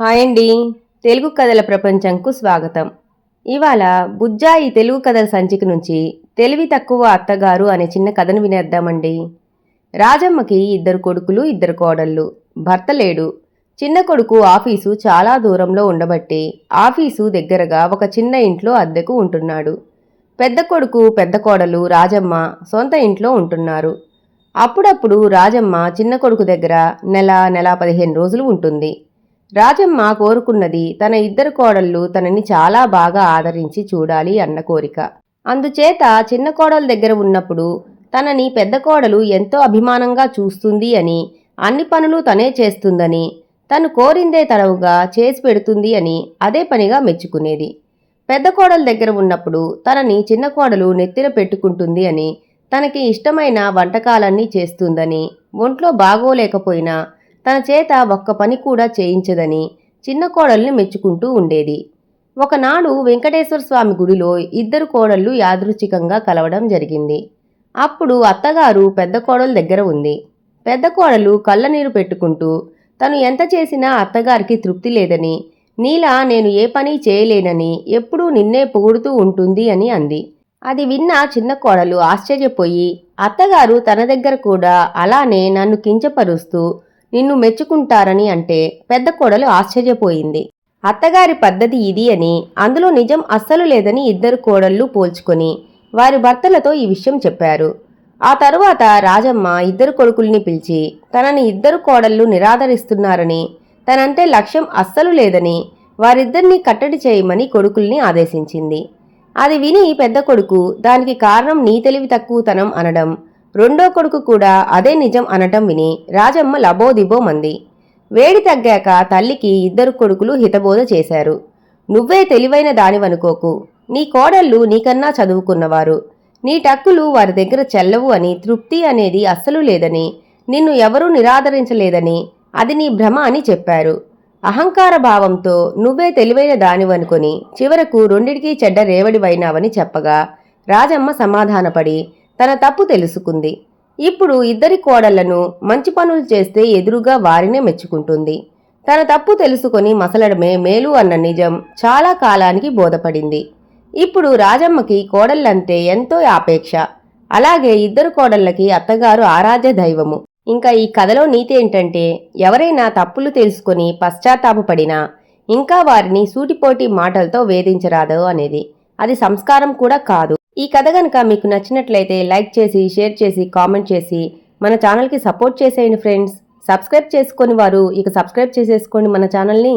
Hi అండి. తెలుగు కథల ప్రపంచంకు స్వాగతం. ఇవాళ బుజ్జాయి తెలుగు కథల సంచిక నుంచి తెలివి తక్కువ అత్తగారు అనే చిన్న కథను వినేద్దామండి. రాజమ్మకి ఇద్దరు కొడుకులు ఇద్దరు కోడళ్ళు. భర్త లేడు. చిన్న కొడుకు ఆఫీసు చాలా దూరంలో ఉండబట్టి ఆఫీసు దగ్గరగా ఒక చిన్న ఇంట్లో అద్దెకు ఉంటున్నాడు. పెద్ద కొడుకు పెద్ద కోడలు రాజమ్మ సొంత ఇంట్లో ఉంటున్నారు. అప్పుడప్పుడు రాజమ్మ చిన్న కొడుకు దగ్గర నెల నెల పదిహేను రోజులు ఉంటుంది. రాజమ్మ కోరుకున్నది తన ఇద్దరు కోడళ్ళు తనని చాలా బాగా ఆదరించి చూడాలి అన్న కోరిక. అందుచేత చిన్న కోడల దగ్గర ఉన్నప్పుడు తనని పెద్ద కోడలు ఎంతో అభిమానంగా చూస్తుంది అని అన్ని పనులు తనే చేస్తుందని తను కోరిందే తడవుగా చేసి పెడుతుంది అని అదే పనిగా మెచ్చుకునేది. పెద్ద కోడల దగ్గర ఉన్నప్పుడు తనని చిన్న కోడలు నెత్తిన పెట్టుకుంటుంది అని తనకి ఇష్టమైన వంటకాలన్నీ చేస్తుందని ఒంట్లో బాగోలేకపోయినా తన చేత ఒక్క పని కూడా చేయించదని చిన్న కోడల్ని మెచ్చుకుంటూ ఉండేది. ఒకనాడు వెంకటేశ్వర స్వామి గుడిలో ఇద్దరు కోడళ్ళు యాదృచ్ఛికంగా కలవడం జరిగింది. అప్పుడు అత్తగారు పెద్ద కోడలు దగ్గర ఉంది. పెద్ద కోడలు కళ్ళనీరు పెట్టుకుంటూ తను ఎంత చేసినా అత్తగారికి తృప్తి లేదని నీలా నేను ఏ పని చేయలేనని ఎప్పుడూ నిన్నే పొగుడుతూ ఉంటుంది అని అంది. అది విన్న చిన్న కోడలు ఆశ్చర్యపోయి అత్తగారు తన దగ్గర కూడా అలానే నన్ను కించపరుస్తూ నిన్ను మెచ్చుకుంటారని అంటే పెద్ద కోడలు ఆశ్చర్యపోయింది. అత్తగారి పద్ధతి ఇది అని అందులో నిజం అస్సలు లేదని ఇద్దరు కోడళ్ళు పోల్చుకొని వారి భర్తలతో ఈ విషయం చెప్పారు. ఆ తరువాత రాజమ్మ ఇద్దరు కొడుకుల్ని పిలిచి తనని ఇద్దరు కోడళ్ళు నిరాదరిస్తున్నారని తనంటే లక్ష్యం అస్సలు లేదని వారిద్దరినీ కట్టడి చేయమని కొడుకుల్ని ఆదేశించింది. అది విని పెద్ద కొడుకు దానికి కారణం నీ తెలివి తక్కువతనం అనడం రెండో కొడుకు కూడా అదే నిజం అనటం విని రాజమ్మ లబోదిబోమంది వేడి తగ్గాక తల్లికి ఇద్దరు కొడుకులు హితబోధ చేశారు. నువ్వే తెలివైన దానివనుకోకు. నీ కోడళ్ళు నీకన్నా చదువుకున్నవారు. నీ టక్కులు వారి దగ్గర చెల్లవు అని తృప్తి అనేది అస్సలు లేదని నిన్ను ఎవరూ నిరాదరించలేదని అది నీ భ్రమ అని చెప్పారు. అహంకార భావంతో నువ్వే తెలివైన దానివనుకొని చివరకు రెండిటికీ చెడ్డ రేవడివైనావని చెప్పగా రాజమ్మ సమాధానపడి తన తప్పు తెలుసుకుంది. ఇప్పుడు ఇద్దరి కోడళ్ళను మంచి పనులు చేస్తే ఎదురుగా వారినే మెచ్చుకుంటుంది. తన తప్పు తెలుసుకొని మసలడమే మేలు అన్న నిజం చాలా కాలానికి బోధపడింది. ఇప్పుడు రాజమ్మకి కోడళ్ళంటే ఎంతో ఆపేక్ష. అలాగే ఇద్దరు కోడళ్ళకి అత్తగారు ఆరాధ్య దైవము. ఇంకా ఈ కథలో నీతి ఏంటంటే ఎవరైనా తప్పులు తెలుసుకొని పశ్చాత్తాపడినా ఇంకా వారిని సూటిపోటి మాటలతో వేధించరాదు అనేది. అది సంస్కారం కూడా కాదు. ఈ కథ కనుక మీకు నచ్చినట్లయితే లైక్ చేసి షేర్ చేసి కామెంట్ చేసి మన ఛానల్కి సపోర్ట్ చేసేయండి ఫ్రెండ్స్. సబ్స్క్రైబ్ చేసుకొని వారు ఇక సబ్స్క్రైబ్ చేసేసుకోండి మన ఛానల్ని.